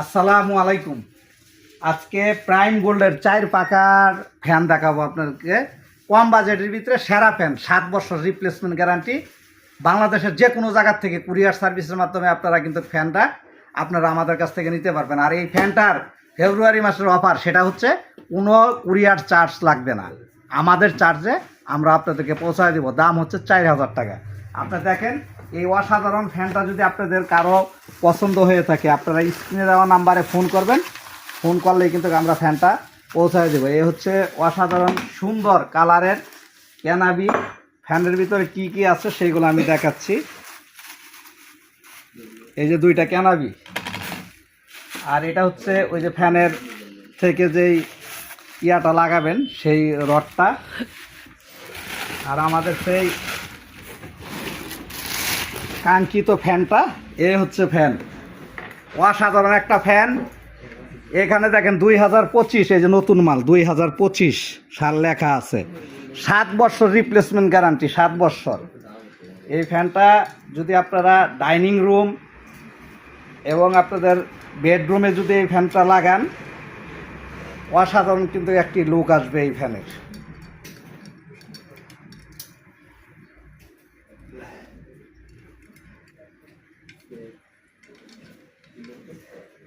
আসসালামু আলাইকুম। আজকে প্রাইম গোল্ডের চার পাকার ফ্যান দেখাবো আপনাদেরকে। কম বাজেটের ভিতরে সেরা ফ্যান, সাত বছর রিপ্লেসমেন্ট গ্যারান্টি বাংলাদেশের যে কোনো জায়গার থেকে কুরিয়ার সার্ভিসের মাধ্যমে আপনারা কিন্তু ফ্যানটা আপনারা আমাদের কাছ থেকে নিতে পারবেন। আর এই ফ্যানটার ফেব্রুয়ারি মাসের অফার সেটা হচ্ছে কোনো কুরিয়ার চার্জ লাগবে না। আমাদের চার্জে আমরা আপনাদেরকে পৌঁছায় দেবো। দাম হচ্ছে চার হাজার টাকা। আপনারা দেখেন এই অসাধারণ ফ্যানটা যদি আপনাদের কারও পছন্দ হয়ে থাকে, আপনারা স্ক্রিনে দেওয়া নাম্বারে ফোন করবেন। ফোন করলেই কিন্তু আমরা ফ্যানটা পৌঁছায় দেবো। এই হচ্ছে অসাধারণ সুন্দর কালারের ক্যানাবি। ফ্যানের ভিতরে কি কি আছে সেইগুলো আমি দেখাচ্ছি। এই যে দুইটা ক্যানাবি। আর এটা হচ্ছে ওই যে ফ্যানের থেকে যেই ইয়াটা লাগাবেন, সেই রডটা। আর আমাদের সেই কাঙ্ক্ষিত ফ্যানটা, এ হচ্ছে ফ্যান। অসাধারণ একটা ফ্যান। এখানে দেখেন দুই হাজার পঁচিশ, এই যে নতুন মাল, দুই হাজার পঁচিশ, সাল লেখা আছে। সাত বছর রিপ্লেসমেন্ট গ্যারান্টি সাত বছর। এই ফ্যানটা যদি আপনারা ডাইনিং রুম এবং আপনাদের বেডরুমে যদি এই ফ্যানটা লাগান, অসাধারণ কিন্তু একটি লুক আসবে এই ফ্যানের।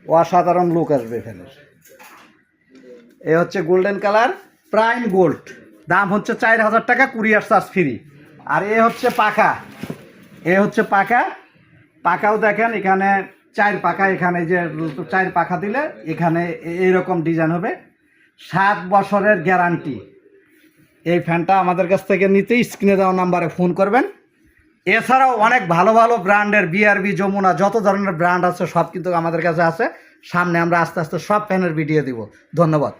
অসাধারণ লুক আসবে ফ্যানের এ হচ্ছে গোল্ডেন কালার প্রাইম গোল্ড দাম হচ্ছে চার হাজার টাকা কুরিয়ার চার্জ ফ্রি আর এ হচ্ছে পাকা। এ হচ্ছে পাকা। পাকাও দেখেন, এখানে চার পাকা, এখানে যে চার পাখা দিলে এখানে এইরকম ডিজাইন হবে। সাত বছরের গ্যারান্টি এই ফ্যানটা আমাদের কাছ থেকে নিতে স্ক্রিনে দেওয়া নাম্বারে ফোন করবেন। এছাড়াও অনেক ভালো ভালো ব্র্যান্ডের বিআরবি যমুনা, যত ধরনের ব্র্যান্ড আছে সব কিন্তু আমাদের কাছে আছে। সামনে আমরা আস্তে আস্তে সব ফ্যানের ভিডিও দিব। ধন্যবাদ।